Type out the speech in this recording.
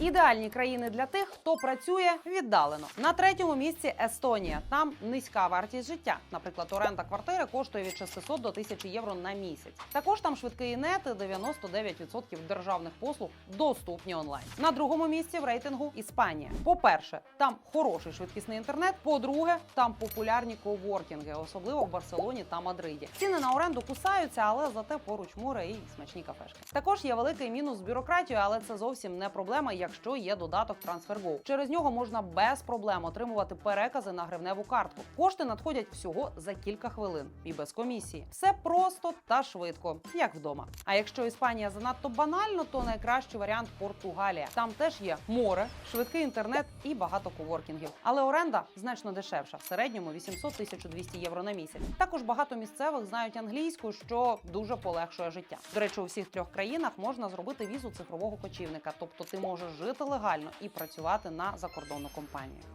Ідеальні країни для тих, хто працює віддалено. На третьому місці Естонія. Там низька вартість життя. Наприклад, оренда квартири коштує від 600 до 1000 євро на місяць. Також там швидкий інет, і 99% державних послуг доступні онлайн. На другому місці в рейтингу Іспанія. По-перше, там хороший швидкісний інтернет. По-друге, там популярні коворкінги, особливо в Барселоні та Мадриді. Ціни на оренду кусаються, але зате поруч море і смачні кафешки. Також є великий мінус з бюрократією, але це зовсім не проблема, якщо є додаток TransferGo. Через нього можна без проблем отримувати перекази на гривневу картку. Кошти надходять всього за кілька хвилин і без комісії. Все просто та швидко, як вдома. А якщо Іспанія занадто банально, то найкращий варіант Португалія. Там теж є море, швидкий інтернет і багато коворкінгів. Але оренда значно дешевша в середньому 800-1200 євро на місяць. Також багато місцевих знають англійську, що дуже полегшує життя. До речі, у всіх трьох країнах можна зробити візу цифрового кочівника, тобто ти можеш жити легально і працювати на закордонну компанію.